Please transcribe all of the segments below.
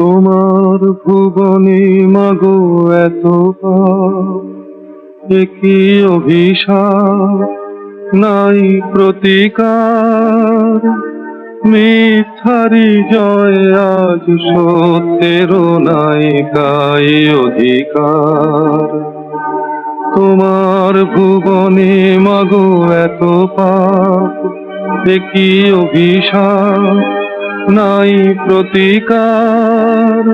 তোমার ভুবনে মাগো এত পাপ, এ কি অভিশাপ নাই প্রতিকার। মিথ্যারি জয় আজ সত্যের নাই গাই অধিকার। তোমার ভুবনে মাগো এত পাপ এ কি অভিশাপ নাই প্রতিকার।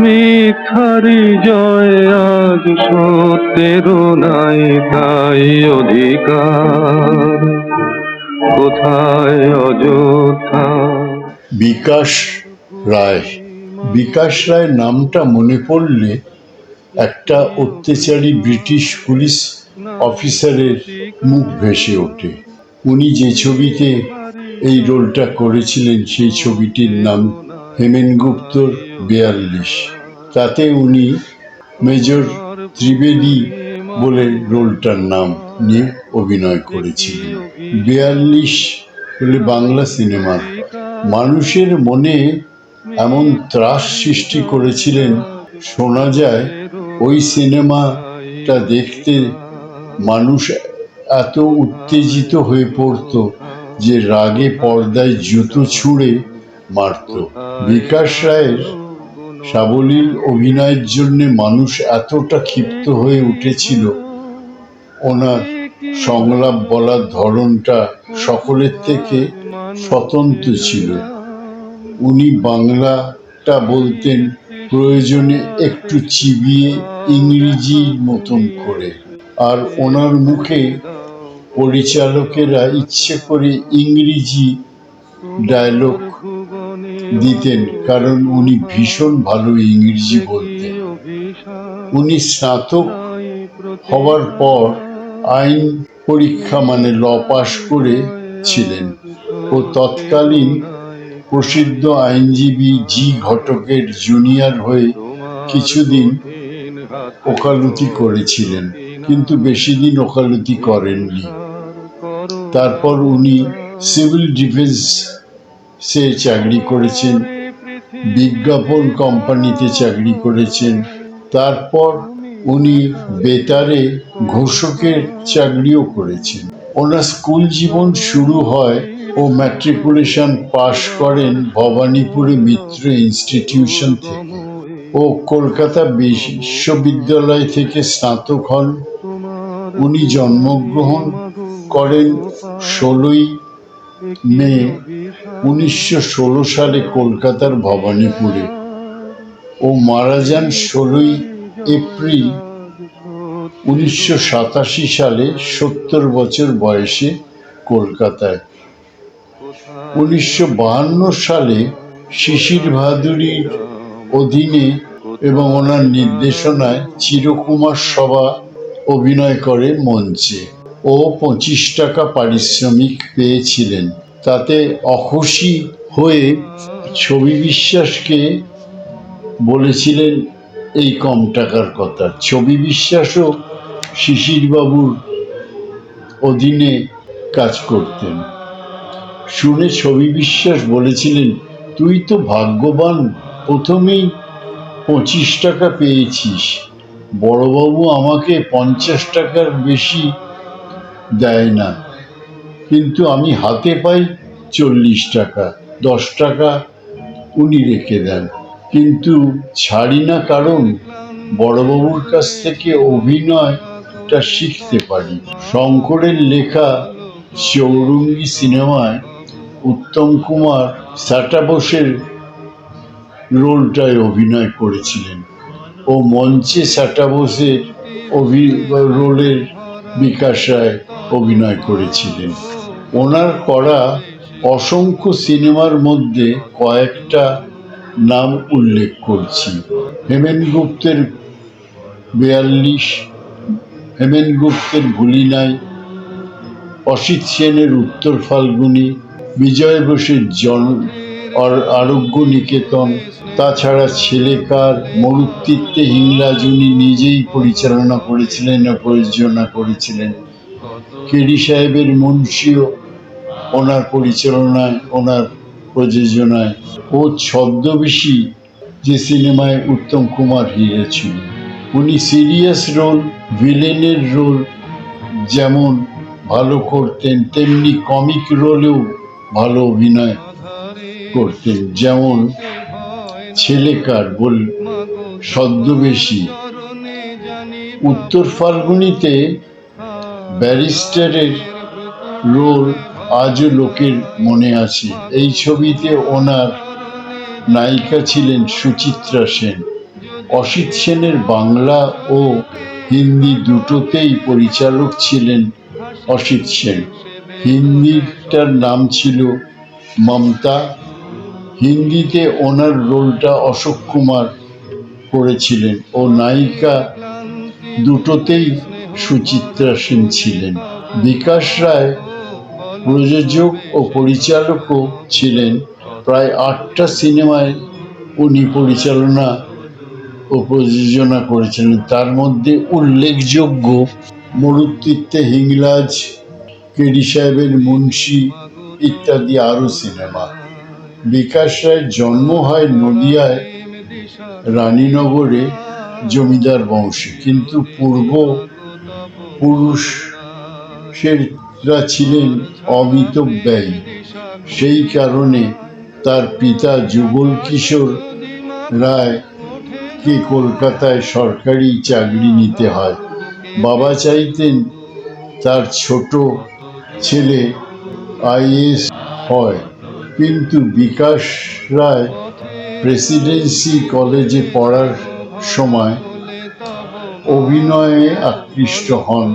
মিথ্যারি জয় আজ সত্যের নাই, তাই অধিকার। কোথায় অযোধ্যা? বিকাশ রায়। বিকাশ রায় নামটা মনে পড়লে একটা অত্যাচারী ব্রিটিশ পুলিশ অফিসারের মুখ ভেসে ওঠে। উনি যে ছবিতে এই রোলটা করেছিলেন সেই ছবিটির নাম হেমেনগুপ্তর বেয়াল্লিশ। তাতে উনি মেজর ত্রিবেদী বলে রোলটার নাম নিয়ে অভিনয় করেছিলেন। বেয়াল্লিশ বলে বাংলা সিনেমা মানুষের মনে এমন ত্রাস সৃষ্টি করেছিলেন, শোনা যায় ওই সিনেমাটা দেখতে মানুষ এত উত্তেজিত হয়ে পড়তো যে রাগে পর্দায় জুতো ছুঁড়ে মারত। বিকাশ রায়ের সাবলীল অভিনয়ের জন্য মানুষ এতটা ক্ষিপ্ত হয়ে উঠেছিল। ওনার সংলাপ বলার ধরনটা সকলের থেকে স্বতন্ত্র ছিল। উনি বাংলাটা বলতেন প্রয়োজনে একটু চিবিয়ে ইংরেজির মতন করে। আর ওনার মুখে পরিচালকেরা ইচ্ছে করে ইংরেজি ডায়লগ দিতেন, কারণ উনি ভীষণ ভালো ইংরেজি বলতেন। উনি স্নাতক হওয়ার পর আইন পরীক্ষা মানে ল পাশ করেছিলেন ও তৎকালীন প্রসিদ্ধ আইনজীবী জি ঘটকের জুনিয়র হয়ে কিছুদিন ওকালতি করেছিলেন, কিন্তু বেশি দিন ওকালতি করেননি। তারপর উনি সিভিল ডিফেন্স চাকরি করেছেন, বিজ্ঞাপন কোম্পানিতে চাকরি করেছেন। তারপর উনি বেতারে ঘোষকের চাকরিও করেছেন। ওনার স্কুল জীবন শুরু হয় ও ম্যাট্রিকুলেশন পাশ করেন ভবানীপুরে মিত্র ইনস্টিটিউশন থেকে। ও কলকাতা বিশ্ববিদ্যালয় থেকে স্নাতক হন। উনি জন্মগ্রহণ করেন ষোলোই মে উনিশশো ষোলো সালে কলকাতার ভবানীপুরে ও মারা যান ষোলোই এপ্রিল উনিশশো সাতাশি সালে সত্তর বছর বয়সে কলকাতায়। উনিশশো বাহান্ন সালে শিশির ভাদুরীর অধীনে এবং ওনার নির্দেশনায় চিরকুমার সভা অভিনয় করে মঞ্চে। ও পঁচিশ টাকা পারিশ্রমিক পেয়েছিলেন। তাতে অখুশি হয়ে ছবি বিশ্বাসকে বলেছিলেন, এই কম টাকার কথা। ছবি বিশ্বাসও শিশিরবাবুর অধীনে কাজ করতেন। শুনে ছবি বিশ্বাস বলেছিলেন, তুই তো ভাগ্যবান, প্রথমেই পঁচিশ টাকা পেয়েছিস। বড়বাবু আমাকে পঞ্চাশ টাকার বেশি দেয় না। কিন্তু আমি হাতে পাই চল্লিশ টাকা, দশ টাকা উনি রেখে দেন। কিন্তু ছাড়ি না কারণ বড়বাবুর কাছ থেকে অভিনয়টা শিখতে পারি। শঙ্করের লেখা চৌরঙ্গি সিনেমায় উত্তম কুমার সাটা রোলটায় অভিনয় করেছিলেন ও মঞ্চে সাটা অভি রোলের বিকাশ রায় অভিনয় করেছিলেন। ওনার করা অসংখ্য সিনেমার মধ্যে কয়েকটা নাম উল্লেখ করছি। হেমেন গুপ্তের বেয়াল্লিশ, হেমেন গুপ্তের ভুলি নাই, অসিত সেনের উত্তর ফাল্গুনি, বিজয় ঘোষের জন আর- আরোগ্য নিকেতন তাছাড়া ছেলেকার মরুত্বিত্তে হিংলাজ উনি নিজেই পরিচালনা করেছিলেন, প্রযোজনা করেছিলেন। কেডি সাহেবের মুন্সিও ওনার পরিচালনায়, ওনার প্রযোজনায়। ও ছদ্মবেশী যে সিনেমায় উত্তম কুমার হিরো ছিল, উনি সিরিয়াস রোল, ভিলেনের রোল যেমন ভালো করতেন, তেমনি কমিক রোলেও ভালো অভিনয় করতেন। যেমন ছেলেকার বল, ছদ্মবেশী। উত্তর ফাল্গুনিতে ব্যারিস্টারের রোল আজও লোকের মনে আছে। এই ছবিতে ওনার নায়িকা ছিলেন সুচিত্রা সেন। অসিত সেনের বাংলা ও হিন্দি দুটোতেই পরিচালক ছিলেন অসিত সেন। হিন্দিটার নাম ছিল মমতা। হিন্দিতে ওনার রোলটা অশোক কুমার করেছিলেন। ও নায়িকা দুটোতেই সুচিত্রা সেন ছিলেন। বিকাশ রায় প্রযোজক ও পরিচালকও ছিলেন। প্রায় আটটা সিনেমায় উনি পরিচালনা ও প্রযোজনা করেছিলেন। তার মধ্যে উল্লেখযোগ্য মরুত্বিত্তে হিংলাজ, কেডি সাহেবের মুন্সি ইত্যাদি আরও সিনেমা। বিকাশ রায়ের জন্ম হয় নদিয়ায়, রানীনগরে, জমিদার বংশে। কিন্তু পূর্ব পুরুষেরা ছিলেন অমিতব্যয়ী সেই কারণে তার পিতা যুগল কিশোর রায় কে কলকাতায় সরকারি চাকরি নিতে হয়। বাবা চাইতেন তার ছোট ছেলে আইএস হয়। কিন্তু বিকাশ রায় প্রেসিডেন্সি কলেজে পড়ার সময় অভিনয়ে আকৃষ্ট হন।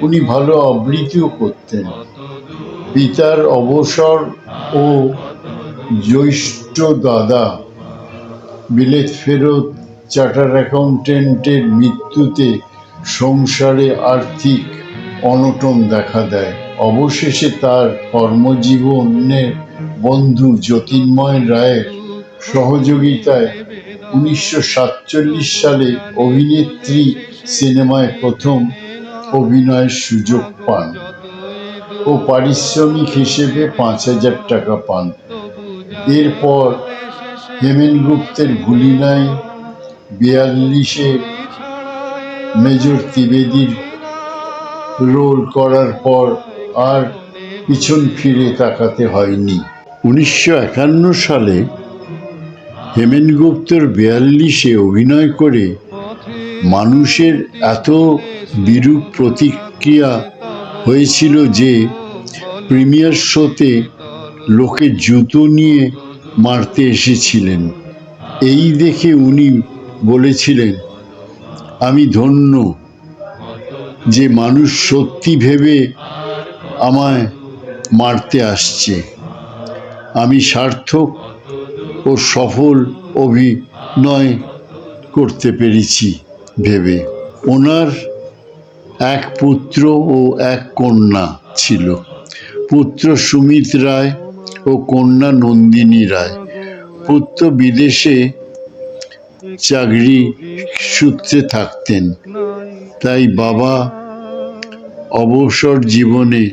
উনি ভালো আবৃত্তিও করতেন। পিতার অবসর ও জ্যৈষ্ঠ দাদা বিলেত ফেরত চার্টার অ্যাকাউন্টেন্টের মৃত্যুতে সংসারে আর্থিক অনটন দেখা দেয়। অবশেষে তার কর্মজীবনের বন্ধু জ্যোতির্ময় রায়ের সহযোগিতায় উনিশশো সাতচল্লিশ সালে অভিনেত্রী সিনেমায় প্রথম অভিনয়ের সুযোগ পান ও পারিশ্রমিক হিসেবে পাঁচ হাজার টাকা পান। এরপর হেমেন গুপ্তের ভুলিনাই বিয়াল্লিশে মেজর ত্রিবেদীর রোল করার পর আর পিছন ফিরে তাকাতে হয়নি। উনিশশো একান্ন সালে হেমেন গুপ্তর বিয়াল্লিশে অভিনয় করে মানুষের এত বিরূপ প্রতিক্রিয়া হয়েছিল যে প্রিমিয়ার শোতে লোকে জুতো নিয়ে মারতে এসেছিলেন। এই দেখে উনি বলেছিলেন, আমি ধন্য যে মানুষ সত্যি ভেবে আমায় মারতে আসছে। আমি সার্থক ও সফল অভিনয় করতে পেরেছি ভেবে। ওনার এক পুত্র ও এক কন্যা ছিল। পুত্র সুমিত রায় ও কন্যা নন্দিনী রায়। পুত্র বিদেশে চাকরি সূত্রে থাকতেন। তাই বাবা অবসর জীবনে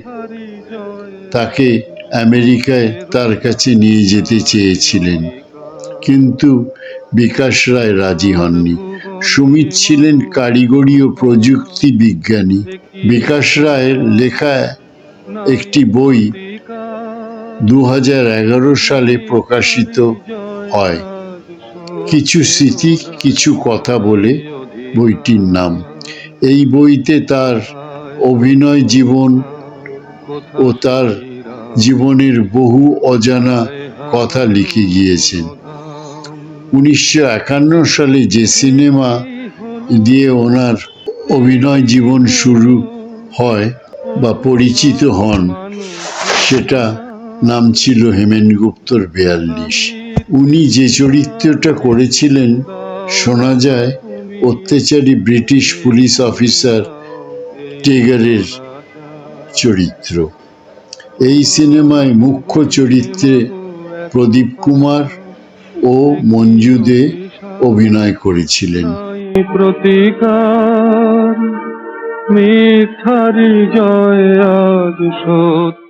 তাকে আমেরিকায় তার কাছে নিয়ে যেতে চেয়েছিলেন। কিন্তু বিকাশ রায় রাজি হননি। সুমিত ছিলেন কারিগরি ও প্রযুক্তি বিজ্ঞানী। বিকাশ রায়ের লেখা একটি বই দু হাজার এগারো সালে প্রকাশিত হয়। কিছু স্মৃতি, কিছু কথা বলে বইটির নাম। এই বইতে তার অভিনয় জীবন ও তার জীবনের বহু অজানা কথা লিখে গিয়েছেন। উনিশশো একান্ন সালে যে সিনেমা দিয়ে ওনার অভিনয় জীবন শুরু হয় বা পরিচিত হন, সেটা নাম ছিল হেমেন গুপ্তর বেয়াল্লিশ। উনি যে চরিত্রটা করেছিলেন, শোনা যায়, অত্যাচারী ব্রিটিশ পুলিশ অফিসার টেগারের চরিত্র। এই সিনেমায় মুখ্য চরিত্রে প্রদীপ কুমার ও মঞ্জু দে অভিনয় করেছিলেন। প্রতিকার মিথ্যার জয় সত্য।